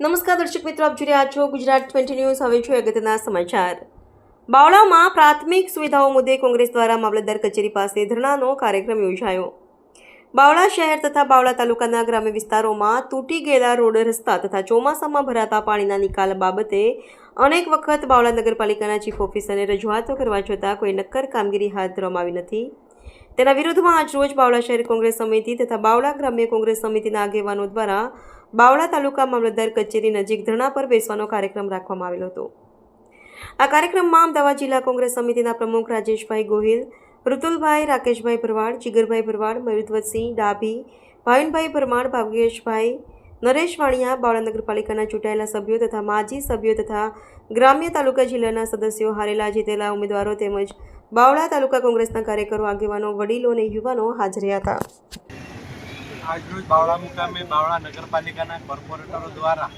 નમસ્કાર દર્શક મિત્રો, આપ જોઈ રહ્યા છો ગુજરાત ટ્વેન્ટી ન્યૂઝ. હવે છે અગત્યના સમાચાર. બાવળામાં પ્રાથમિક સુવિધાઓ મુદ્દે કોંગ્રેસ દ્વારા મામલતદાર કચેરી પાસે ધરણાનો કાર્યક્રમ યોજાયો. બાવળા શહેર તથા બાવળા તાલુકાના ગ્રામ્ય વિસ્તારોમાં તૂટી ગયેલા રોડ, રસ્તા તથા ચોમાસામાં ભરાતા પાણીના નિકાલ બાબતે અનેક વખત બાવળા નગરપાલિકાના ચીફ ઓફિસરને રજૂઆતો કરવા છતાં કોઈ નક્કર કામગીરી હાથ ધરવામાં આવી નથી. તેના વિરોધમાં આજરોજ બાવળા શહેર કોંગ્રેસ સમિતિ તથા બાવળા ગ્રામ્ય કોંગ્રેસ સમિતિના આગેવાનો દ્વારા બાવળા તાલુકા મામલતદાર કચેરી નજીક ધરણા પર બેસવાનો કાર્યક્રમ રાખવામાં આવેલો હતો. આ કાર્યક્રમમાં અમદાવાદ જિલ્લા કોંગ્રેસ સમિતિના પ્રમુખ રાજેશભાઈ ગોહિલ, ઋતુલભાઈ રાકેશભાઈ ભરવાડ, જીગરભાઈ ભરવાડ મયુરધ્વતસિંહ ડાભી, ભાવિનભાઈ પરમાર ભાગ્યેશભાઈ, નરેશ વાણિયા, બાવળા નગરપાલિકાના ચૂંટાયેલા સભ્યો તથા માજી સભ્યો તથા ગ્રામ્ય તાલુકા જિલ્લાના સદસ્યો હારેલા જીતેલા ઉમેદવારો તેમજ બાવળા તાલુકા કોંગ્રેસના કાર્યકરો, આગેવાનો, વડીલો અને યુવાનો હાજર હતા. આજરોજ બાવળા મુકામે બાવળા નગરપાલિકાના કોર્પોરેટરો દ્વારા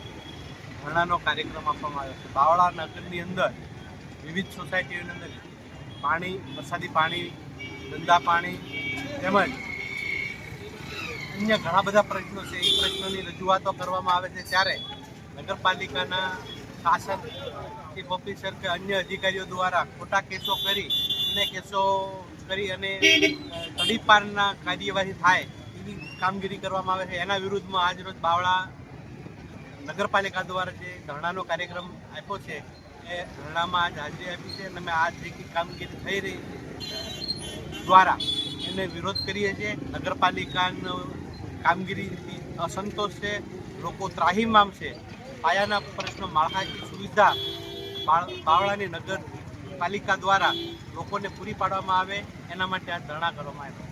ધરણાનો કાર્યક્રમ આપવામાં આવ્યો છે. બાવળા નગરની અંદર વિવિધ સોસાયટીઓની અંદર પાણી, વરસાદી પાણી, ગંદા પાણી તેમજ અન્ય ઘણા બધા પ્રશ્નો છે. એ પ્રશ્નોની રજૂઆતો કરવામાં આવે છે. ત્યારે નગરપાલિકાના શાસક, ચીફ ઓફિસર કે અન્ય અધિકારીઓ દ્વારા ખોટા કેસો કરી અને કેસો કરી અને તડીપારના કાર્યવાહી થાય એવી કામગીરી કરવામાં આવે છે, એના વિરુદ્ધમાં આજરોજ બાવળા નગરપાલિકા દ્વારા જે ધરણાનો કાર્યક્રમ આપ્યો છે, એ ધરણામાં આજ હાજરી આપી છે અને અમે આ જે કામગીરી થઈ રહી દ્વારા એને વિરોધ કરીએ છીએ. નગરપાલિકાનો કામગીરીથી અસંતોષ છે, લોકો ત્રાહીમામ છે. પાયાના પ્રશ્નો માળખાકીય સુવિધા બાવળાની નગરપાલિકા દ્વારા લોકોને પૂરી પાડવામાં આવે, એના માટે આ ધરણા કરવામાં આવ્યો